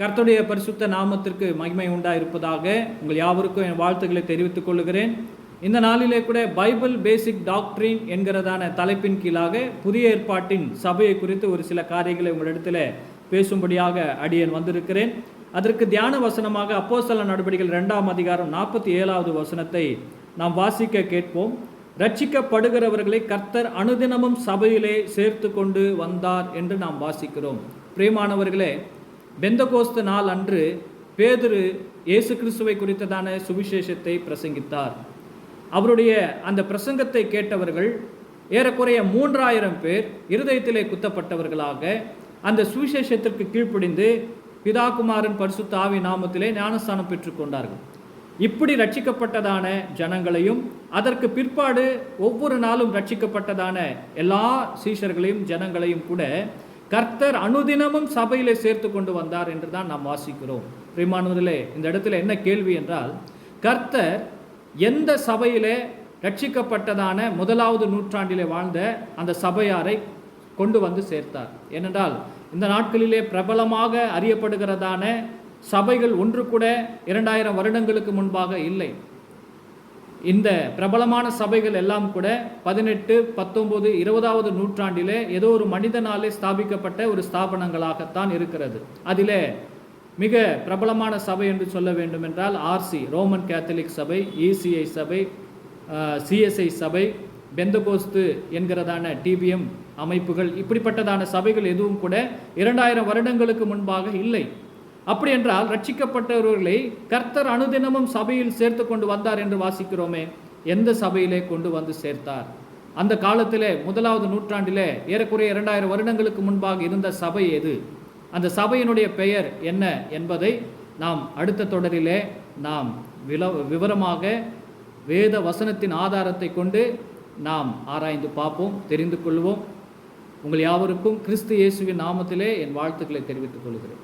கர்த்தருடைய பரிசுத்த நாமத்திற்கு மகிமை உண்டா இருப்பதாக உங்கள் யாவருக்கும் என் வாழ்த்துக்களை தெரிவித்துக் கொள்கிறேன் இந்த நாளிலே கூட பைபிள் பேசிக் டாக்டரின் என்கிறதான தலைப்பின் கீழாக புதிய ஏற்பாட்டின் சபையை குறித்து ஒரு சில காரியங்களை உங்களிடத்தில் பேசும்படியாக அடியேன் வந்திருக்கிறேன். அதற்கு தியான வசனமாக அப்போசல நடவடிக்கைகள் ரெண்டாம் அதிகாரம் நாற்பத்தி ஏழாவது வசனத்தை நாம் வாசிக்க கேட்போம். ரட்சிக்கப்படுகிறவர்களை கர்த்தர் அனுதினமும் சபையிலே சேர்த்து கொண்டு வந்தார் என்று நாம் வாசிக்கிறோம். பிரியமானவர்களே பெந்தகோஸ்து நாள் அன்று பேதுரு இயேசு கிறிஸ்துவை குறித்ததான சுவிசேஷத்தை பிரசங்கித்தார். அவருடைய அந்த பிரசங்கத்தை கேட்டவர்கள் ஏறக்குறைய மூன்றாயிரம் பேர் இருதயத்திலே குத்தப்பட்டவர்களாக அந்த சுவிசேஷத்திற்கு கீழ்ப்படிந்து பிதாகுமாரன் பரிசுத்த ஆவி நாமத்திலே ஞானஸ்தானம் பெற்றுக்கொண்டார்கள் இப்படி ரட்சிக்கப்பட்டதான ஜனங்களையும் அதற்கு பிற்பாடு ஒவ்வொரு நாளும் ரட்சிக்கப்பட்டதான எல்லா சீஷர்களையும் ஜனங்களையும் கூட கர்த்தர் அனுதினமும் சபையிலே சேர்த்து கொண்டு வந்தார் என்று தான் நாம் வாசிக்கிறோம். பிரிமானவர்களே இந்த இடத்துல என்ன கேள்வி என்றால் கர்த்தர் எந்த சபையிலே ரட்சிக்கப்பட்டதான முதலாவது நூற்றாண்டிலே வாழ்ந்த அந்த சபையாரை கொண்டு வந்து சேர்த்தார். ஏனென்றால் இந்த நாட்களிலே பிரபலமாக அறியப்படுகிறதான சபைகள் ஒன்று கூட இரண்டாயிரம் வருடங்களுக்கு முன்பாக இல்லை. இந்த பிரபலமான சபைகள் எல்லாம் கூட பதினெட்டு பத்தொம்போது இருபதாவது நூற்றாண்டிலே ஏதோ ஒரு மனிதனாலே ஸ்தாபிக்கப்பட்ட ஒரு ஸ்தாபனங்களாகத்தான் இருக்கிறது. அதிலே மிக பிரபலமான சபை என்று சொல்ல வேண்டும் என்றால் ஆர்சி ரோமன் கேத்தலிக் சபை இசிஐ சபை சிஎஸ்ஐ சபை பெந்தகோஸ்து என்கிறதான டிபிஎம் அமைப்புகள். இப்படிப்பட்டதான சபைகள் எதுவும் கூட இரண்டாயிரம் வருடங்களுக்கு முன்பாக இல்லை. அப்படி என்றால் ரட்சிக்கப்பட்டவர்களை கர்த்தர் அனுதினமும் சபையில் சேர்த்து கொண்டு வந்தார் என்று வாசிக்கிறோமே எந்த சபையிலே கொண்டு வந்து சேர்த்தார்? அந்த காலத்திலே முதலாவது நூற்றாண்டிலே ஏறக்குறைய இரண்டாயிரம் வருடங்களுக்கு முன்பாக இருந்த சபை எது? அந்த சபையினுடைய பெயர் என்ன என்பதை நாம் அடுத்த தொடரிலே நாம் வில விவரமாக வேத வசனத்தின் ஆதாரத்தை கொண்டு நாம் ஆராய்ந்து பார்ப்போம் தெரிந்து கொள்வோம். உங்கள் யாவருக்கும் கிறிஸ்து இயேசுவின் நாமத்திலே என் வாழ்த்துக்களை தெரிவித்துக் கொள்கிறேன்.